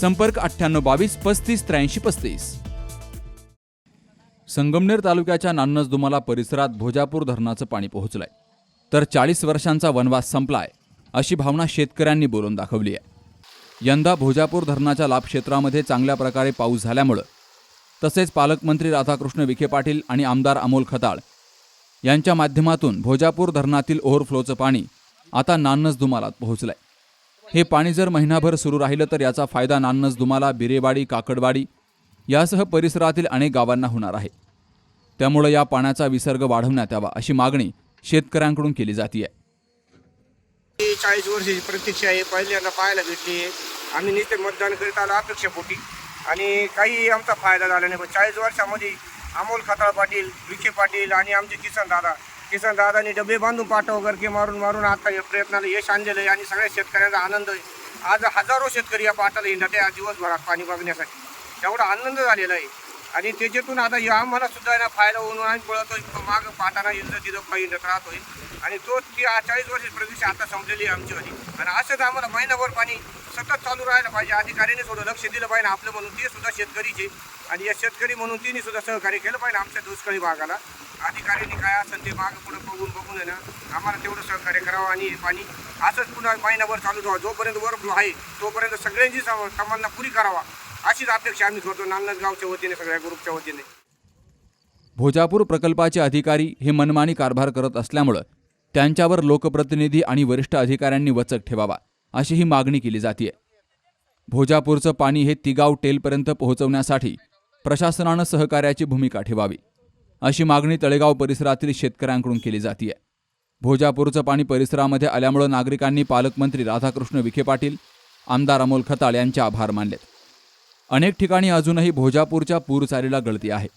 संपर्क अठ्ठ्याण्णव बावीस पस्तीस त्र्याऐंशी पस्तीस. संगमनेर तालुक्याच्या नान्नज दुमाला परिसरात भोजापूर धरणाचं पाणी पोहोचलंय. तर चाळीस वर्षांचा वनवास संपलाय अशी भावना शेतकऱ्यांनी बोलून दाखवली आहे. यंदा भोजापूर धरणाच्या लाभक्षेत्रामध्ये चांगल्या प्रकारे पाऊस झाल्यामुळं तसेच पालकमंत्री राधाकृष्ण विखे पाटील आणि आमदार अमोल खताळ यांच्या माध्यमातून भोजापूर धरणातील ओव्हरफ्लोचं पाणी आता नान्नज दुमालात पोहोचलंय. हे पाणी जर महिनाभर सुरू राहिलं तर याचा फायदा नान्नज दुमाला बिरेवाडी काकडवाडी यासह परिसरातील अनेक गावांना होणार आहे. त्यामुळं या पाण्याचा विसर्ग वाढवण्यात यावा अशी मागणी शेतकऱ्यांकडून केली जाते आहे चाळीस वर्षाची प्रतीक्षा आहे. पहिल्यांदा पाहायला भेटली. आहे आम्ही नुसते मतदान करीत आलो अपेक्षापोटी आणि काही आमचा फायदा झाला नाही. पण चाळीस वर्षामध्ये अमोल खताळ पाटील विखे पाटील आणि आमचे किसन दादा किसन दादानी डबे बांधून पाठव की मारून मारून आता या प्रयत्नाला यश आणलेलं आहे आणि सगळ्या शेतकऱ्यांचा आनंद आहे. आज हजारो शेतकरी या पाटाला येणार आहे दिवसभरात पाणी बघण्यासाठी. तेवढा आनंद झालेला आहे. आणि त्याच्यातून आता या आम्हाला सुद्धा ना फायदा होऊन आम्ही पळतोय. माग पाटाना हिंडत तिथं पायी हिंडत होईल आणि तो ती चाळीस वर्ष प्रदेश आता संपलेली आहे आमचीवाली आणि असंच आम्हाला महिनाभर पाणी सतत चालू राहायला पाहिजे. अधिकाऱ्यांनी थोडं लक्ष दिलं पाहिजे. आपलं म्हणून ते सुद्धा शेतकरीचे. आणि या शेतकरी म्हणून तिने सुद्धा सहकार्य केलं. पाहिजे आमच्या दुष्काळी भागाला. अधिकाऱ्यांनी काय असेल ते मागं पुढे बघून बघून आहे ना आम्हाला तेवढं सहकार्य करावं आणि हे पाणी असंच पुन्हा महिनाभर चालू ठेवा. जोपर्यंत वरफ्लो आहे तोपर्यंत सगळ्यांची सम- पुरी करावा. अशीच अपेक्षा आम्ही करतो नांदगावच्या गावच्या वतीने सगळ्या ग्रुपच्या वतीने. भोजापूर प्रकल्पाचे अधिकारी हे मनमानी कारभार करत असल्यामुळं त्यांच्यावर लोकप्रतिनिधी आणि वरिष्ठ अधिकाऱ्यांनी वचक ठेवावा अशी ही मागणी केली जाते भोजापूरचं पाणी हे तिगाव टेलपर्यंत पोहोचवण्यासाठी प्रशासनानं सहकार्याची भूमिका ठेवावी. अशी मागणी तळेगाव परिसरातील शेतकऱ्यांकडून केली जाते भोजापूरचं पाणी परिसरामध्ये आल्यामुळं नागरिकांनी पालकमंत्री राधाकृष्ण विखे पाटील आमदार अमोल खताळ यांचे आभार मानलेत. अनेक ठिकाणी अजूनही भोजापूरच्या पूरचारीला गळती आहे.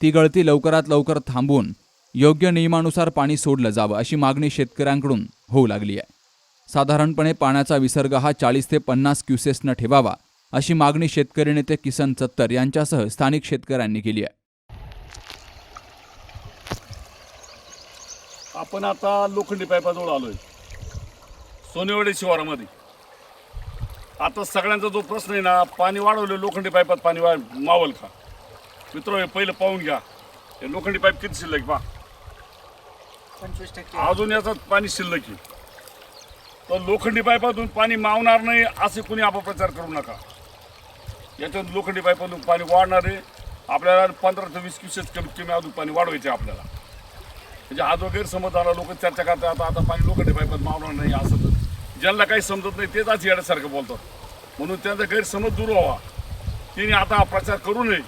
ती गळती लवकरात लवकर थांबवून योग्य नियमानुसार पाणी सोडलं जावं अशी मागणी शेतकऱ्यांकडून होऊ लागली आहे साधारणपणे पाण्याचा विसर्ग हा चाळीस ते पन्नास क्युसेसनं ठेवावा अशी मागणी शेतकरी नेते किसन चत्तर यांच्यासह स्थानिक शेतकऱ्यांनी केली आहे. आपण आता लोखंडी पाईपाजवळ आलोय. सोनेवाडी शिवारामध्ये. आता सगळ्यांचा जो प्रश्न आहे ना पाणी वाढवलं लोखंडी पाईपात पाणी वा मावल का मित्र हे पहिलं पाहून घ्या. हे लोखंडी पाईप किती शिल्लक पा पंचवीस टक्के. अजून याचं पाणी शिल्लक आहे. तर लोखंडी पाईपातून पाणी मावणार नाही असे कोणी अपप्रचार करू नका. याच्यात लोखंडी पाईपातून पाणी वाढणार आहे आपल्याला पंधरा ते वीस क्युसेस कमीत कमी अजून पाणी वाढवायचे आपल्याला. म्हणजे हा जो गैरसमज आला लोक चर्चा करतात आता आता पाणी लोखंडी पाईपात मावणार नाही असं ज्यांना काही समजत नाही तेच आज येण्यासारखं बोलतात. म्हणून त्यांचा गैरसमज दूर व्हावा. तिने आता हा प्रचार करू नये.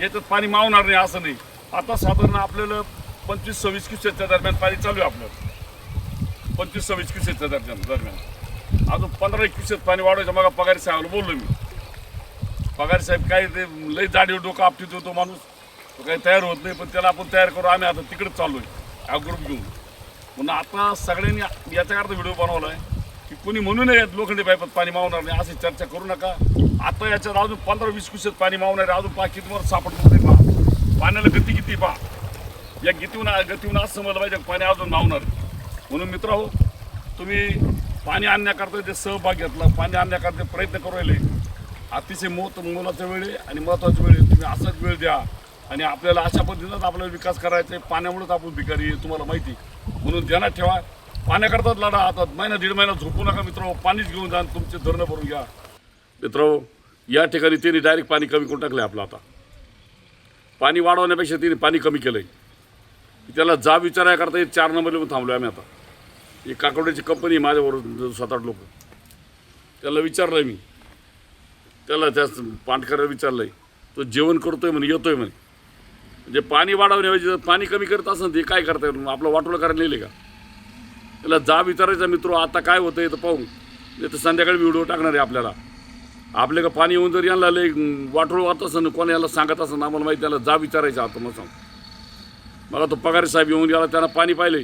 याच्यात पाणी मावणार नाही असं नाही. आता साधारण आपल्याला पंचवीस सव्वीस क्युसेसच्या दरम्यान पाणी चालू आहे आपल्याला पंचवीस सव्वीस क्युसेसच्या दरम्यान दरम्यान. अजून पंधरा एक क्युसेस पाणी वाढवायचं मग पगारी साहेबाला बोललो मी. पगारसाहेब काय ते लई जाडी डोकं आपटीत होतो माणूस. तो काही तयार होत नाही पण त्याला आपण तयार करू. आम्ही आता तिकडंच चाललो आहे हा ग्रुप घेऊन. म्हणून आता सगळ्यांनी याच्याकरता व्हिडिओ बनवला आहे की कोणी म्हणू नये लोखंडी पाईपात पाणी मावणार नाही अशी चर्चा करू नका. आता याच्यात अजून पंधरा वीस कुशात पाणी मावणार आहे अजून पा तुम्हाला सापडत नाही पहा. पाण्याला गती किती पहा. या गतीहून गतीहून असं समजलं पाहिजे पाणी अजून मावणार आहे. म्हणून मित्र हो तुम्ही पाणी आणण्याकरता जे सहभाग घेतला पाणी आणण्याकरता प्रयत्न करू राहिले अतिशय मोत मोलाचा वेळ आहे आणि महत्त्वाचा वेळ आहे. तुम्ही असाच वेळ द्या. आणि आपल्याला अशा पद्धतीनंच आपल्याला विकास करायचा आहे. पाण्यामुळेच आपण भिकारी तुम्हाला माहिती म्हणून ध्यानात ठेवा. पाण्याकरताच लढा आता महिना दीड महिना झोपू नका मित्र पाणीच घेऊन जा तुमचे धरणं भरून घ्या. मित्र या ठिकाणी त्यांनी डायरेक्ट पाणी कमी करून टाकलं आपलं आता. पाणी वाढवण्यापेक्षा तिने पाणी कमी केलं आहे त्याला जा विचारायकरता हे चार नंबरला थांबलो आम्ही आता. ही काकडोची कंपनी आहे माझ्याबरोबर सात आठ लोक. त्याला विचारलं आहे मी. त्याला त्याच पाणकऱ्याला विचारलं आहे तो जेवण करतो आहे म्हणे आहे म्हणे. म्हणजे पाणी वाढवण्याऐवजी जर म्हणजे पाणी कमी करत असेल ते काय करताय? मग आपलं वाटोळं करायला नेले का? त्याला जा विचारायचा मित्र आता काय होतं आहे तर पाहू नाही तर संध्याकाळी व्हिडिओ टाकणार आहे आपल्याला. आपले का पाणी येऊन जर यांना लय वाटोळ वाटत असं कोणा याला सांगत असं आम्हाला माहिती त्याला जा विचारायचं आता मग सांग. मला तो पगारी साहेब येऊन गेला त्यांना पाणी पाहिलं.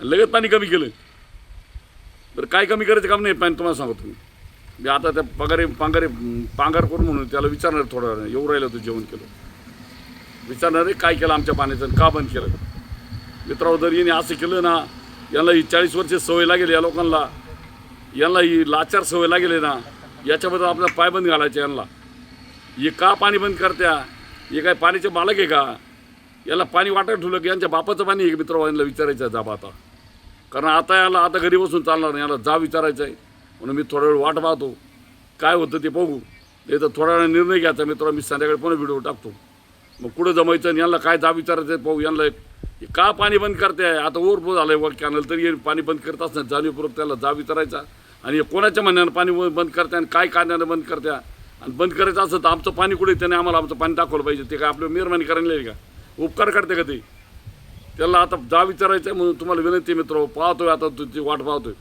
लगेच पाणी कमी केलं. तर काय कमी करायचं काम नाही पाणी तुम्हाला सांगतो मी. मी आता त्या पगारे पांगारे पांगार करून म्हणून त्याला विचारणार थोडं वेळानं, येऊ राहिलं तू जेवण केलं. विचारणार रे काय केलं आमच्या पाण्याचं आणि का बंद केलं. मित्रांनो जर येणे असं केलं ना यांना ही चाळीस वर्ष सवय लागेल या लोकांना. यांना ही लाचार सवय लागेल आहे ना याच्याबद्दल आपल्याला पायबंद घालायचे यांना. हे का पाणी बंद करत्या? हे काय पाण्याचे मालक आहे का? याला पाणी वाटत ठेवलं की यांच्या बापाचं पाणी आहे मित्र यांना विचारायचं आहे जाब आता. कारण आता याला आता घरी बसून चालणार नाही याला जा विचारायचं आहे. म्हणून मी थोडा वेळ वाट पाहतो. काय होतं ते बघू. नाही तर थोडा वेळ निर्णय घ्यायचा मित्र मी संध्याकाळी पुन्हा व्हिडिओ टाकतो. मग कुठं जमायचं आणि यांना काय जा विचारायचं आहे पाहू. यांना का पाणी बंद करते आहे आता ओव्हरफ्लो झालं आहे वर कॅनल तरी पाणी बंद करत असणार. जाणीवपूर्वक त्याला जा विचारायचा. आणि कोणाच्या म्हणण्यानं पाणी बंद करते आणि काय कारणानं बंद करत्या? आणि बंद करायचं असं तर आमचं पाणी कुठे त्याने आम्हाला आमचं पाणी दाखवलं पाहिजे. ते काय आपलं मेहरबानी करायला नाही का? उपकार करते का ते? त्याला आता जा विचारायचं आहे म्हणून तुम्हाला विनंती मित्र पाहतोय आता तुझी वाट पाहतोय.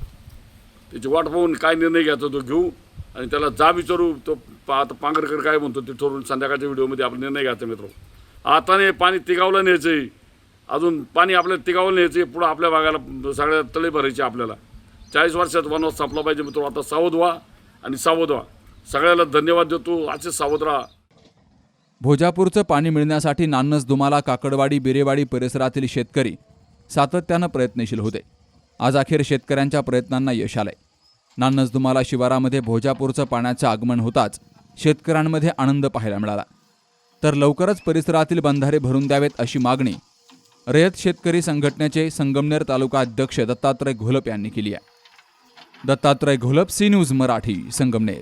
त्याची वाट पाहून काय निर्णय घ्यायचा तो घेऊ आणि त्याला जा विचारू तो पा आता पांगरकर काय म्हणतो ते ठरवून संध्याकाळच्या व्हिडिओमध्ये आपण निर्णय घ्यायचा मित्र. आता नाही पाणी तिगावलं न्यायचं आहे अजून पाणी आपल्याला तिगावलं न्यायचं आहे पुढं आपल्या भागाला सगळ्या तळे भरायचे आपल्याला. चाळीस वर्षात वनवास संपला पाहिजे मित्र आता सावध व्हा आणि सावध व्हा. सगळ्याला धन्यवाद देतो असे सावध राहा. भोजापूरचं पाणी मिळण्यासाठी नानस दुमाला काकडवाडी बिरेवाडी परिसरातील शेतकरी सातत्यानं प्रयत्नशील होते. आज अखेर शेतकऱ्यांच्या प्रयत्नांना यश आलंय. नान्नज दुमाला शिवारामध्ये भोजापूरचं पाण्याचं आगमन होताच शेतकऱ्यांमध्ये आनंद पाहायला मिळाला. तर लवकरच परिसरातील बंधारे भरून द्यावेत अशी मागणी रयत शेतकरी संघटनेचे संगमनेर तालुका अध्यक्ष दत्तात्रय घोलप यांनी केली आहे. Dattatray Gholap C news Marathi Sangamner.